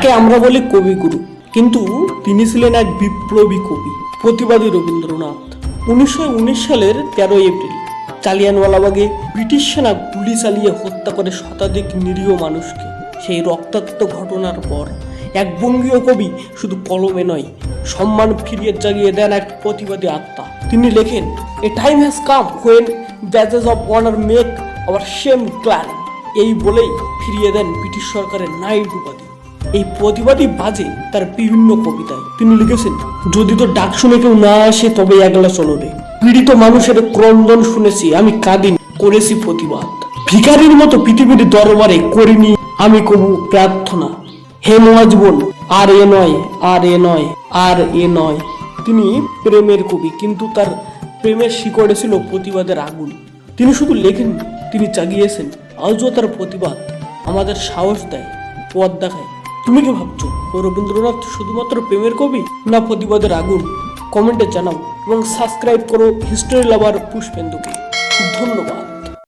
তাকে আমরা বলি কবিগুরু কিন্তু তিনি ছিলেন এক বিপ্লবী কবি, প্রতিবাদী রবীন্দ্রনাথ। উনিশশো উনিশ সালের তেরোই এপ্রিল জালিয়ানওয়ালাবাগে ব্রিটিশ সেনা গুলি চালিয়ে হত্যা করে শতাধিক নিরীহ মানুষকে। সেই রক্তাক্ত ঘটনার পর এক বঙ্গীয় কবি শুধু কলমে নয়, সম্মান ফিরিয়ে জাগিয়ে দেন এক প্রতিবাদী আত্মা। তিনি লেখেন, a time has come when badges of honour make our shame clan এই বলেই ফিরিয়ে দেন ব্রিটিশ সরকারের নাইট উপাধি। এই প্রতিবাদী বাজে তার বিভিন্ন কবিতায়। তিনি লিখেছেন, যদি তো ডাক শুনে কেউ না আসে তবে একলা চলবে পীড়িত মানুষের ক্রন্দন শুনেছি, আমি কাঁদিন, করেছি প্রতিবাদ। ভিখারির মতো পৃথিবীর দরবারে করিনি আমি কবু প্রার্থনা। হে মহাজীবন, আর এ নয়, আর এ নয়, আর এ নয়। তিনি প্রেমের কবি, কিন্তু তার প্রেমের শিকড়ে ছিল প্রতিবাদের আগুন। তিনি শুধু লেখেন তিনি চাগিয়েছেন আজও তার প্রতিবাদ আমাদের সাহস দেয়, পথ দেখায়। তুমি কি ভাবছ রবীন্দ্রনাথ শুধুমাত্র প্রেমের কবি না প্রতিবাদের আগুন? কমেন্টে জানাও এবং সাবস্ক্রাইব করো হিস্টোরি লাভার পুষ্পেন্দুকে। ধন্যবাদ।